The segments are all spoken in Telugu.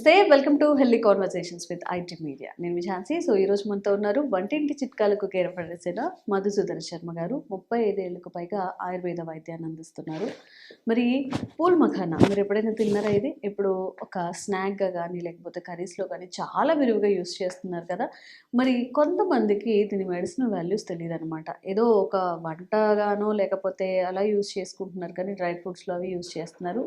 నమస్తే. Welcome to healthy conversations with IT media. నేను మీ సో ఈ రోజు మనతో ఉన్నారు వంటింటి చిట్కాలకు కేరపడేసిన మధుసూదన శర్మ గారు. ముప్పై ఐదేళ్ళకు పైగా ఆయుర్వేద వైద్యాన్ని అందిస్తున్నారు. మరి పూల్ మఖానా మీరు ఎప్పుడైనా తిన్నారా ఇది? ఇప్పుడు ఒక స్నాక్గా కానీ లేకపోతే కర్రీస్లో కానీ చాలా విరివిగా యూస్ చేస్తున్నారు కదా. మరి కొంతమందికి దీని మెడిసిన్ వాల్యూస్ తెలియదు అనమాట ఏదో ఒక వంటగానో లేకపోతే అలా యూస్ చేసుకుంటున్నారు కానీ డ్రై ఫ్రూట్స్లో అవి యూస్ చేస్తున్నారు.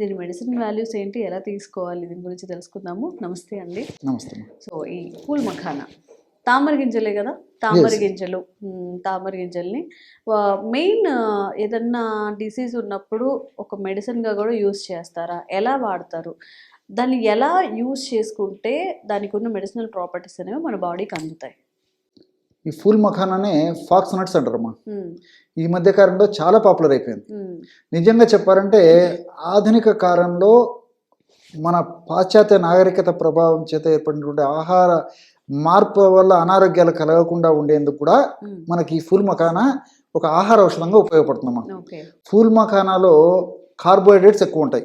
దీని మెడిసిన్ వాల్యూస్ ఏంటి ఎలా తీసుకోవాలి దీని గురించి తెలుసుకుందాము. నమస్తే అండి. నమస్తే సో ఈ పూల్ మఖానా తామర గింజలే కదా? తామర గింజలు. తామర గింజల్ని. మెయిన్ ఏదన్నా డిసీజ్ ఉన్నప్పుడు ఒక మెడిసిన్గా కూడా యూస్ చేస్తారా? ఎలా వాడతారు? దాన్ని ఎలా యూస్ చేసుకుంటే దానికి ఉన్న మెడిసినల్ ప్రాపర్టీస్ అనేవి మన బాడీకి అందుతాయి. ఈ ఫుల్ మఖానానే ఫాక్స్ నట్స్ అంటారమ్మా. ఈ మధ్య కాలంలో చాలా పాపులర్ అయిపోయింది. నిజంగా చెప్పాలంటే ఆధునిక కాలంలో మన పాశ్చాత్య నాగరికత ప్రభావం చేత ఏర్పడినటువంటి ఆహార మార్పు వల్ల అనారోగ్యాలు కలగకుండా ఉండేందుకు కూడా. మనకి ఈ ఫుల్ మఖానా ఒక ఆహార ఔషధంగా ఉపయోగపడుతుందమ్మా. ఫుల్ మఖానాలో కార్బోహైడ్రేట్స్ ఎక్కువ ఉంటాయి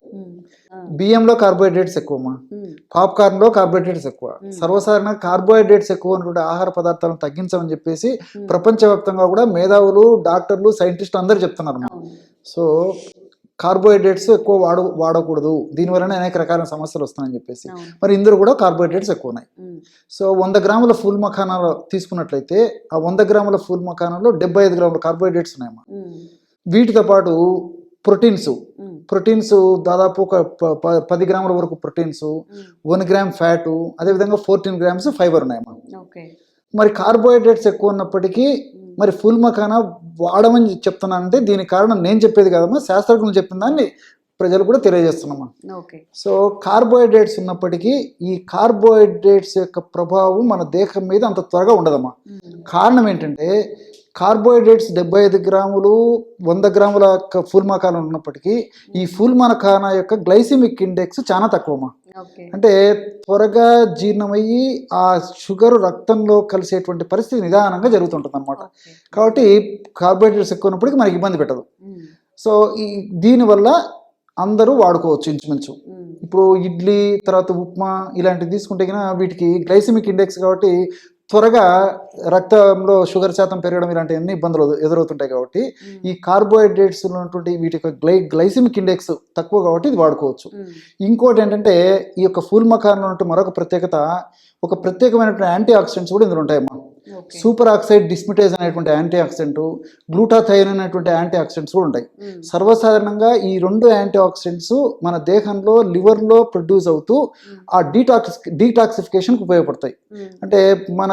బియ్యంలో కార్బోహైడ్రేట్స్ ఎక్కువమ్మా. పాప్కార్న్లో కార్బోహైడ్రేట్స్ ఎక్కువ. సర్వసాధారణంగా కార్బోహైడ్రేట్స్ ఎక్కువ ఉన్నటువంటి ఆహార పదార్థాలను తగ్గించమని చెప్పేసి. ప్రపంచవ్యాప్తంగా కూడా మేధావులు డాక్టర్లు సైంటిస్టులు అందరూ చెప్తున్నారు సో కార్బోహైడ్రేట్స్ ఎక్కువ వాడ వాడకూడదు. దీనివలన అనేక రకాల సమస్యలు వస్తాయని చెప్పేసి. మరి ఇందులో కూడా కార్బోహైడ్రేట్స్ ఎక్కువ ఉన్నాయి సో వంద గ్రాముల ఫుల్ మఖానాలు తీసుకున్నట్లయితే ఆ వంద గ్రాముల ఫుల్ మఖానాలో డెబ్బై ఐదు గ్రాముల కార్బోహైడ్రేట్స్ ఉన్నాయన్నమాట మ్, వీటితో పాటు ప్రోటీన్స్ ప్రోటీన్స్ దాదాపు ఒక పది గ్రాముల వరకు ప్రోటీన్స్. వన్ గ్రామ్ ఫ్యాటు అదేవిధంగా ఫోర్టీన్ గ్రామ్స్ ఫైబర్ ఉన్నాయమ్మా ఓకే. మరి కార్బోహైడ్రేట్స్ ఎక్కువ ఉన్నప్పటికీ మరి ఫుల్ మఖానా వాడమని చెప్తున్నానంటే దీనికి కారణం నేను చెప్పేది కదమ్మా శాస్త్రజ్ఞులు చెప్పిన దాన్ని ప్రజలు కూడా తెలియజేస్తున్నామా. ఓకే. సో కార్బోహైడ్రేట్స్ ఉన్నప్పటికీ ఈ కార్బోహైడ్రేట్స్ యొక్క ప్రభావం మన దేహం మీద అంత త్వరగా ఉండదమ్మా. కారణం ఏంటంటే కార్బోహైడ్రేట్స్ డెబ్బై ఐదు గ్రాములు వంద గ్రాముల యొక్క ఫుల్ మఖానా ఉన్నప్పటికీ ఈ ఫుల్ మఖానా యొక్క గ్లైసిమిక్ ఇండెక్స్ చాలా తక్కువమ్మా. ఓకే. అంటే త్వరగా జీర్ణమయ్యి ఆ షుగర్ రక్తంలో కలిసేటువంటి పరిస్థితి నిదానంగా జరుగుతుంటుంది అనమాట కాబట్టి కార్బోహైడ్రేట్స్ ఎక్కువ ఉన్నప్పటికీ మనకి ఇబ్బంది పెట్టదు. సో ఈ దీనివల్ల అందరూ వాడుకోవచ్చు ఇంచుమించు. ఇప్పుడు ఇడ్లీ తర్వాత ఉప్మా ఇలాంటివి తీసుకుంటే కనుక వీటికి గ్లైసిమిక్ ఇండెక్స్ కాబట్టి త్వరగా రక్తంలో షుగర్ శాతం పెరగడం ఇలాంటి ఎన్ని ఇబ్బందులు ఎదురవుతుంటాయి కాబట్టి ఈ కార్బోహైడ్రేట్స్ ఉన్నటువంటి వీటి యొక్క గ్లై గ్లైసిమిక్ ఇండెక్స్ తక్కువ కాబట్టి ఇది వాడుకోవచ్చు. ఇంకోటి ఏంటంటే ఈ యొక్క ఫుల్ మకాన్లో ఉన్నట్టు మరొక ప్రత్యేకత ఒక ప్రత్యేకమైనటువంటి యాంటీ ఆక్సిడెంట్స్ కూడా ఇందులో ఓకే సూపర్ ఆక్సైడ్ డిస్మిటేజ్ అనేటువంటి యాంటీ ఆక్సిడెంట్ గ్లూటాథైన్ అనేటువంటి యాంటీ ఆక్సిడెంట్స్ కూడా ఉంటాయి. సర్వసాధారణంగా ఈ రెండు యాంటీ ఆక్సిడెంట్స్ మన దేహంలో లివర్లో ప్రొడ్యూస్ అవుతూ ఆ డీటాక్స్ డీటాక్సిఫికేషన్కి ఉపయోగపడతాయి. అంటే మన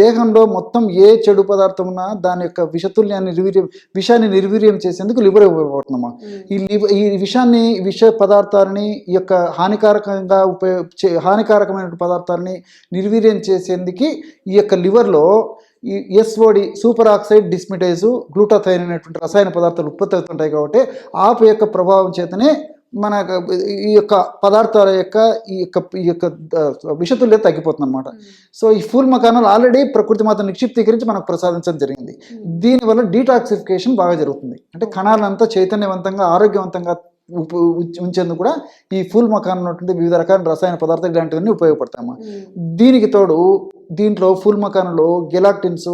దేహంలో మొత్తం ఏ చెడు పదార్థం ఉన్నా దాని యొక్క విషతుల్యాన్ని నిర్వీర్యం విషాన్ని నిర్వీర్యం చేసేందుకు లివర్ ఉపయోగపడుతుందమ్మా. మ్, ఈ లివ ఈ విషాన్ని విష పదార్థాలని ఈ యొక్క హానికారకంగా ఉపయోగ హానికారకమైన పదార్థాలని నిర్వీర్యం చేసేందుకు ఈ యొక్క లివర్లో ఈ S O D superoxide dismutase glutathione అనేటువంటి రసాయన పదార్థాలు ఉత్పత్తి అవుతుంటాయి కాబట్టి ఆపు యొక్క ప్రభావం చేతనే మన ఈ యొక్క పదార్థాల యొక్క ఈ యొక్క ఈ యొక్క విషతుల్యత తగ్గిపోతుంది అనమాట మ్, సో ఈ ఫుల్ మకానాలు ఆల్రెడీ ప్రకృతి మాత నిక్షిప్తీకరించి మనకు ప్రసాదించడం జరిగింది. దీనివల్ల డీటాక్సిఫికేషన్ బాగా జరుగుతుంది. అంటే కణాలంతా చైతన్యవంతంగా ఆరోగ్యవంతంగా ఉంచేందుకు కూడా ఈ ఫుల్ మకాన్ ఉన్నటువంటి వివిధ రకాల రసాయన పదార్థాలు ఇలాంటివన్నీ ఉపయోగపడతాయమ్మా మ్, దీనికి తోడు దీంట్లో full మకాన్లో galactins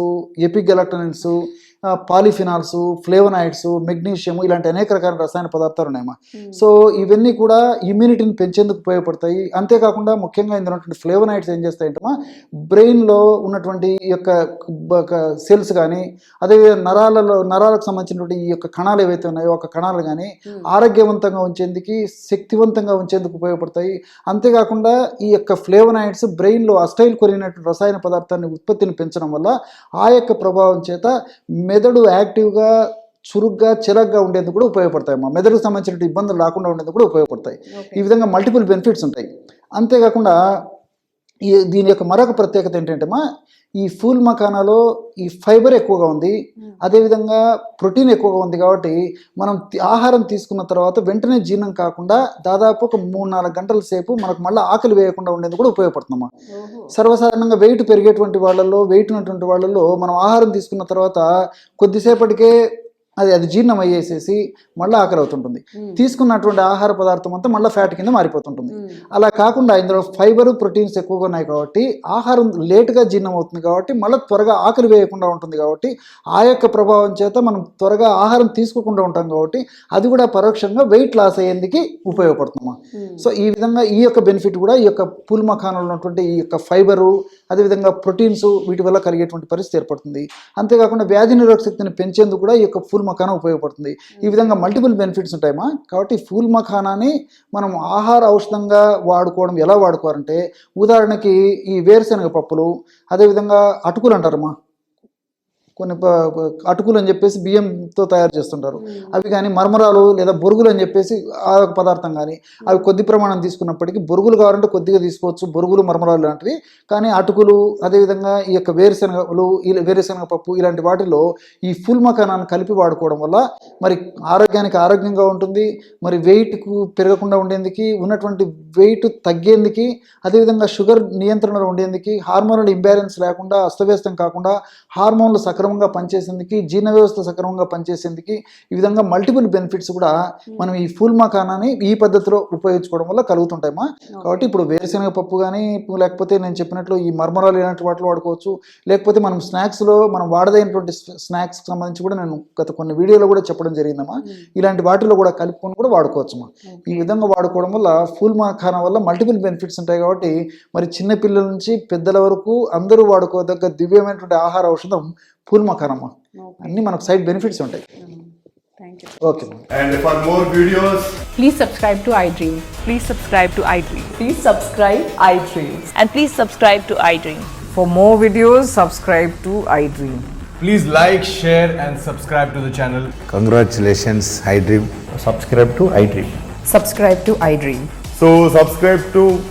epigalactonins polyphenols flavonoids magnesium ఇలాంటి అనేక రకాల రసాయన పదార్థాలు ఉన్నాయమ్మా. సో ఇవన్నీ కూడా ఇమ్యూనిటీని పెంచేందుకు ఉపయోగపడతాయి. అంతేకాకుండా ముఖ్యంగా ఇందులో ఉన్నటువంటి ఫ్లేవనాయిడ్స్ ఏం చేస్తాయంటే బ్రెయిన్లో ఉన్నటువంటి ఈ యొక్క సెల్స్ కానీ అదేవిధంగా నరాలలో నరాలకు సంబంధించినటువంటి ఈ యొక్క కణాలు ఏవైతే ఉన్నాయో ఒక కణాలు కానీ ఆరోగ్యవంతంగా ఉంచేందుకు శక్తివంతంగా ఉంచేందుకు ఉపయోగపడతాయి. అంతేకాకుండా ఈ యొక్క ఫ్లేవనాయిడ్స్ బ్రెయిన్లో అస్టైల్ కొరిగినటువంటి రసాయన పదార్థాన్ని ఉత్పత్తిని పెంచడం వల్ల ఆ యొక్క ప్రభావం చేత మెదడు యాక్టివ్గా చురుగ్గా చిరగ్గా ఉండేందుకు కూడా ఉపయోగపడతాయి అమ్మా. మెదడుకు సంబంధించిన ఇబ్బందులు రాకుండా ఉండేందుకు కూడా ఉపయోగపడతాయి. ఈ విధంగా మల్టిపుల్ బెనిఫిట్స్ ఉంటాయి. అంతేకాకుండా దీని యొక్క మరొక ప్రత్యేకత ఏంటంటే మా ఈ ఫూల్ మకానాలో ఈ ఫైబర్ ఎక్కువగా ఉంది. అదేవిధంగా ప్రోటీన్ ఎక్కువగా ఉంది కాబట్టి మనం ఆహారం తీసుకున్న తర్వాత వెంటనే జీర్ణం కాకుండా దాదాపు ఒక మూడు నాలుగు గంటల సేపు మనకు మళ్ళీ ఆకలి వేయకుండా ఉండేందుకు కూడా ఉపయోగపడుతుందమ్మా. సర్వసాధారణంగా వెయిట్ పెరిగేటువంటి వాళ్ళల్లో వెయిట్ ఉన్నటువంటి వాళ్ళల్లో మనం ఆహారం తీసుకున్న తర్వాత కొద్దిసేపటికే అది అది జీర్ణం అయ్యేసేసి మళ్ళీ ఆకలి అవుతుంటుంది తీసుకున్నటువంటి ఆహార పదార్థం అంతా మళ్ళీ ఫ్యాట్ కింద మారిపోతుంటుంది. అలా కాకుండా ఇందులో ఫైబర్ ప్రోటీన్స్ ఎక్కువగా ఉన్నాయి కాబట్టి ఆహారం లేటుగా జీర్ణం అవుతుంది కాబట్టి మళ్ళీ త్వరగా ఆకలి వేయకుండా ఉంటుంది కాబట్టి ఆ యొక్క ప్రభావం చేత మనం త్వరగా ఆహారం తీసుకోకుండా ఉంటాం కాబట్టి అది కూడా పరోక్షంగా వెయిట్ లాస్ అయ్యేందుకు ఉపయోగపడుతుందమ్మా. సో ఈ విధంగా ఈ యొక్క బెనిఫిట్ కూడా ఈ యొక్క పూల్ మఖానంలో ఉన్నటువంటి ఈ యొక్క ఫైబరు అదేవిధంగా ప్రోటీన్స్ వీటి వల్ల కలిగేటువంటి పరిస్థితి ఏర్పడుతుంది. అంతేకాకుండా వ్యాధి నిరోధక శక్తిని పెంచేందుకు కూడా ఈ యొక్క ఫూల్ మఖానా ఉపయోగపడుతుంది. ఈ విధంగా మల్టిపుల్ బెనిఫిట్స్ ఉంటాయమ్మా. కాబట్టి ఫూల్ మఖానాని మనం ఆహార ఔషధంగా వాడుకోవడం ఎలా వాడుకోవాలంటే ఉదాహరణకి ఈ వేరుశనగ పప్పులు అదేవిధంగా అటుకులు అంటారమ్మా. కొన్ని అటుకులు అని చెప్పేసి బియ్యంతో తయారు చేస్తుంటారు. అవి కానీ మరమరాలు లేదా బొరుగులు అని చెప్పేసి ఆ ఒక పదార్థం కానీ అవి కొద్ది ప్రమాణం తీసుకున్నప్పటికీ బొరుగులు కావాలంటే కొద్దిగా తీసుకోవచ్చు బొరుగులు మరమరాలు లాంటివి. కానీ అటుకులు అదేవిధంగా ఈ యొక్క వేరుశనగలు ఈ వేరుశనగ పప్పు ఇలాంటి వాటిలో ఈ ఫుల్ మకానాన్ని కలిపి వాడుకోవడం వల్ల మరి ఆరోగ్యానికి ఆరోగ్యంగా ఉంటుంది. మరి వెయిట్కు పెరగకుండా ఉండేందుకు ఉన్నటువంటి వెయిట్ తగ్గేందుకు అదేవిధంగా షుగర్ నియంత్రణలో ఉండేందుకు హార్మోనల్ ఇంబ్యాలెన్స్ లేకుండా అస్తవ్యస్తం కాకుండా హార్మోన్లు సక్రమంగా పనిచేసేందుకు జీర్ణ వ్యవస్థ సక్రమంగా పనిచేసేందుకు ఈ విధంగా మల్టిపుల్ బెనిఫిట్స్ కూడా మనం ఈ ఫుల్ మకానాన్ని ఈ పద్ధతిలో ఉపయోగించుకోవడం వల్ల కలుగుతుంటాయమ్మా. కాబట్టి ఇప్పుడు వేరుశనగ పప్పు కానీ లేకపోతే నేను చెప్పినట్లు ఈ మర్మరాలు ఇలాంటి వాటిలో వాడుకోవచ్చు. లేకపోతే మనం స్నాక్స్లో మనం వాడదైనటువంటి స్నాక్స్ సంబంధించి కూడా నేను గత కొన్ని వీడియోలో కూడా చెప్పడం జరిగిందమ్మా. ఇలాంటి వాటిలో కూడా కలుపుకొని కూడా వాడుకోవచ్చమ్మా. ఈ విధంగా వాడుకోవడం వల్ల ఫుల్ మఖానా వల్ల మల్టిపుల్ బెనిఫిట్స్ ఉంటాయి కాబట్టి మరి చిన్న పిల్లల నుంచి పెద్దల వరకు అందరూ వాడుకోదగ్గ దివ్యమైనటువంటి ఆహార ఔషధం ఫుల్ మఖానమ్మా అన్ని మనకు సైడ్ బెనిఫిట్స్ ఉంటాయి thank you okay And for more videos, Please subscribe to iDream. Please subscribe to iDream. Please subscribe iDreams. And please subscribe to iDream. For more videos, subscribe to iDream. please like, share, and subscribe to the channel. Congratulations, iDream. subscribe to iDream. Subscribe to iDream. So, subscribe to iDream Media.